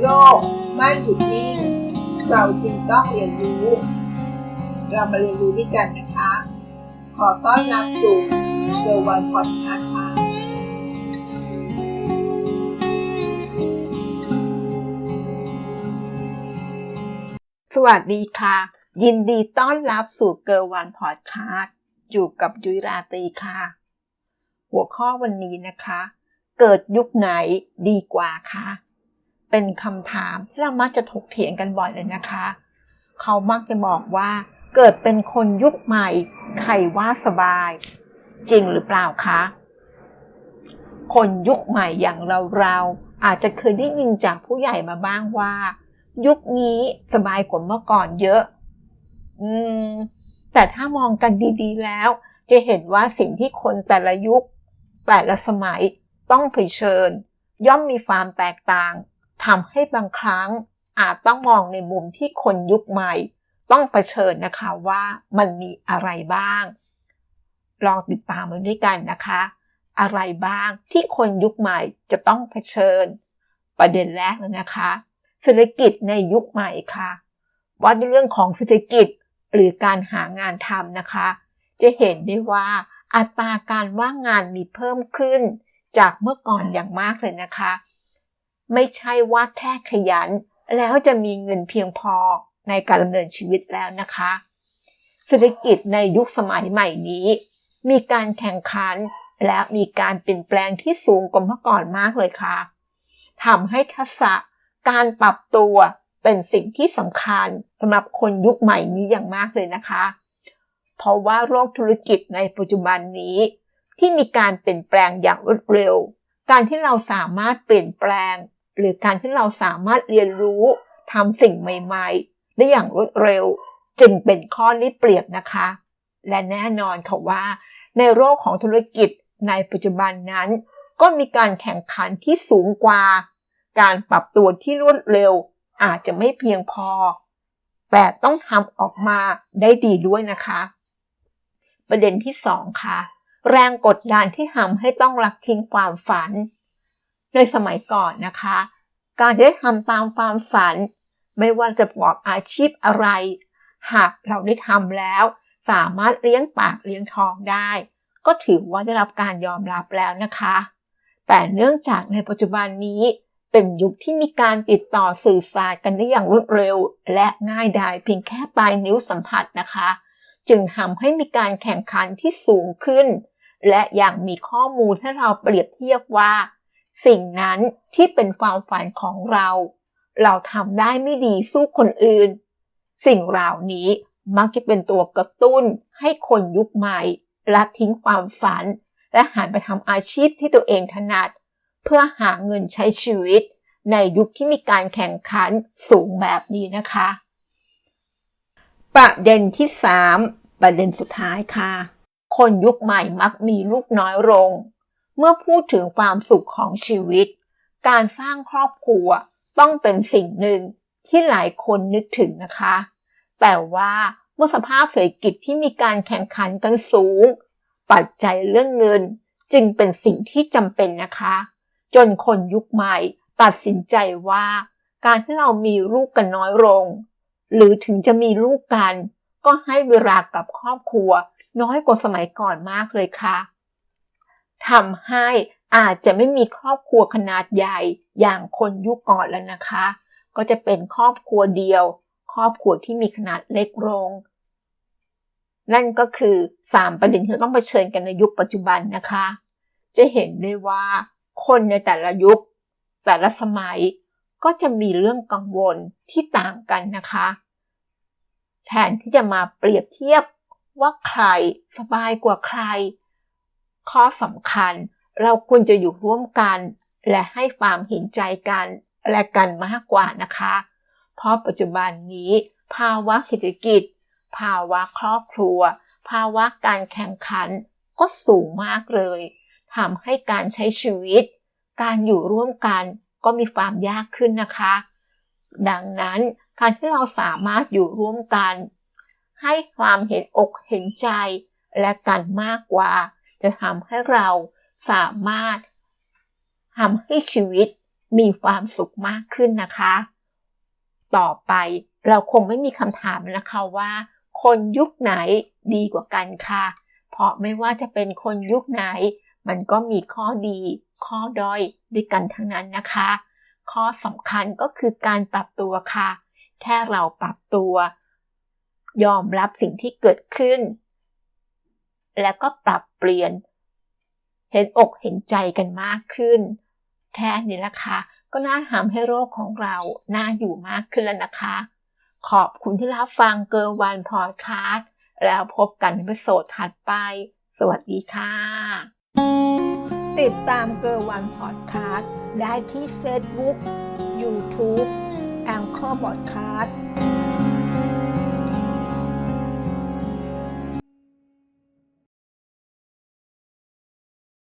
โรคไม่หยุดนิ่ง เราจึงต้องเรียนรู้ เรามาเรียนรู้ด้วยกันนะคะ ขอต้อนรับสู่เซอร์วันพอดคาส์ค่ะสวัสดีค่ะ ยินดีต้อนรับสู่เกอร์วันพอดคาส์อยู่กับยุยราตีค่ะ หัวข้อวันนี้นะคะ เกิดยุคไหนดีกว่าคะ เป็นคำถามที่เรามักจะถกเถียงกันบ่อยเลยนะคะ เขามักจะบอกว่า เกิดเป็นคนยุคใหม่ใครว่าสบาย จริงหรือเปล่าคะ คนยุคใหม่อย่างเราเราอาจจะเคยได้ยินจากผู้ใหญ่มาบ้างว่า ยุคนี้สบายกว่าเมื่อก่อนเยอะ อืม แต่ถ้ามองกันดีๆแล้ว จะเห็นว่าสิ่งที่คนแต่ละยุค แต่ละสมัยต้องเผชิญ ย่อมมีความแตกต่าง ทำให้บางครั้งอาจต้องมองในมุมที่คนยุคใหม่ ต้องเผชิญนะคะว่ามันมีอะไรบ้าง ลองติดตามมันด้วยกันนะคะ อะไรบ้างที่คนยุคใหม่จะต้องเผชิญ ประเด็นแรกเลยนะคะ เศรษฐกิจในยุคใหม่ค่ะ ว่าในเรื่องของเศรษฐกิจหรือการหางานทำนะคะ จะเห็นได้ว่าอัตราการว่างงานมีเพิ่มขึ้น จากเมื่อก่อนอย่างมากเลยนะคะ ไม่ใช่ว่าแค่ขยัน แล้วจะมีเงินเพียงพอในการดำเนินชีวิตแล้วนะคะ เศรษฐกิจในยุคสมัยใหม่นี้ มีการแข่งขันและมีการเปลี่ยนแปลงที่สูงกว่าเมื่อก่อนมากเลยค่ะทำให้ทักษะการปรับตัวเป็นสิ่งที่สำคัญสำหรับคนยุคใหม่นี้อย่างมากเลยนะคะ เพราะว่าโลกธุรกิจในปัจจุบันนี้ ที่มีการเปลี่ยนแปลงอย่างรวดเร็ว การที่เราสามารถเปลี่ยนแปลง หรือการที่เราสามารถเรียนรู้ทำสิ่งใหม่ๆ ได้อย่างรวดเร็ว จึงเป็นข้อนี้เปรียบนะคะ และแน่นอนค่ะว่า ในโลกของธุรกิจในปัจจุบันนั้น ก็มีการแข่งขันที่สูงกว่า การปรับตัวที่รวดเร็วอาจจะไม่เพียงพอ แต่ต้องทำออกมาได้ดีด้วยนะคะ ประเด็นที่สองค่ะ แรงกดดันที่ทำให้ต้องรักทิ้งความฝัน ในสมัยก่อนนะคะ การจะได้ทำตามความฝัน ไม่ว่าจะประกอบอาชีพอะไร หากเราได้ทำแล้ว สามารถเลี้ยงปากเลี้ยงท้องได้ ก็ถือว่าได้รับการยอมรับแล้วนะคะ แต่เนื่องจากในปัจจุบันนี้เป็นยุคที่มีการติดต่อสื่อสารกันได้อย่างรวดเร็ว และง่ายดายเพียงแค่ปลายนิ้วสัมผัสนะคะ จึงทำให้มีการแข่งขันที่สูงขึ้น และอย่างมีข้อมูลให้เราเปรียบเทียบว่า สิ่งนั้นที่เป็นความฝันของเรา เราทำได้ไม่ดีสู้คนอื่น สิ่งเหล่านี้มักจะเป็นตัวกระตุ้นให้คนยุคใหม่ละทิ้งความฝัน และหันไปทำอาชีพที่ตัวเองถนัด เพื่อหาเงินใช้ชีวิต ในยุคที่มีการแข่งขันสูงแบบนี้นะคะ ประเด็นที่ 3 ประเด็นสุดท้ายค่ะ คนยุคใหม่มักมีลูกน้อยลง เมื่อพูดถึงความสุขของชีวิต การสร้างครอบครัวต้องเป็นสิ่งหนึ่งที่หลายคนนึกถึงนะคะ แต่ว่าเมื่อสภาพเศรษฐกิจที่มีการแข่งขันกันสูง ปัจจัยเรื่องเงินจึงเป็นสิ่งที่จำเป็นนะคะ จนคนยุคใหม่ตัดสินใจว่า การที่เรามีลูกกันน้อยลง หรือถึงจะมีลูกกัน ก็ให้เวลากับครอบครัว น้อยกว่าสมัยก่อนมากเลยค่ะ ทำให้อาจจะไม่มีครอบครัวขนาดใหญ่อย่างคนยุคก่อนแล้วนะคะ ก็จะเป็นครอบครัวเดียว ครอบครัวที่มีขนาดเล็กลง นั่นก็คือ 3 ประเด็นที่ต้องเผชิญกันในยุคปัจจุบันนะคะ จะเห็นได้ว่าคนในแต่ละยุค แต่ละสมัยก็จะมีเรื่องกังวลที่ต่างกันนะคะ แทนที่จะมาเปรียบเทียบว่าใครสบายกว่าใคร ข้อสำคัญ เราควรจะอยู่ร่วมกัน และให้ความเห็นใจกันและกันมากกว่านะคะ เพราะปัจจุบันนี้ ภาวะเศรษฐกิจ ภาวะครอบครัว ภาวะการแข่งขันก็สูงมากเลยทำให้การใช้ชีวิต การอยู่ร่วมกันก็มีความยากขึ้นนะคะ ดังนั้นการที่เราสามารถอยู่ร่วมกัน ให้ความเห็นอกเห็นใจและกันมากกว่า จะทำให้เราสามารถทำให้ชีวิตมีความสุขมากขึ้นนะคะ ต่อไปเราคงไม่มีคำถามแล้วนะคะว่า คนยุคไหนดีกว่ากันค่ะ เพราะไม่ว่าจะเป็นคนยุคไหน มันก็มีข้อดี ข้อด้อยด้วยกันทั้งนั้นนะคะ ข้อสำคัญก็คือการปรับตัวค่ะ แค่เราปรับตัว ยอมรับสิ่งที่เกิดขึ้น แล้วก็ปรับเปลี่ยน เห็นอกเห็นใจกันมากขึ้น แค่นี้ละค่ะก็น่าทำให้โรคของเราน่าอยู่มากขึ้นแล้วนะคะ ขอบคุณที่รับฟังเกอร์วันพอดคาสต์แล้วพบกันในวิดีโอถัดไป สวัสดีค่ะ ติดตามเกอร์วันพอดคาสต์ได้ที่ Facebook YouTube แองเกอร์บอดคาสต์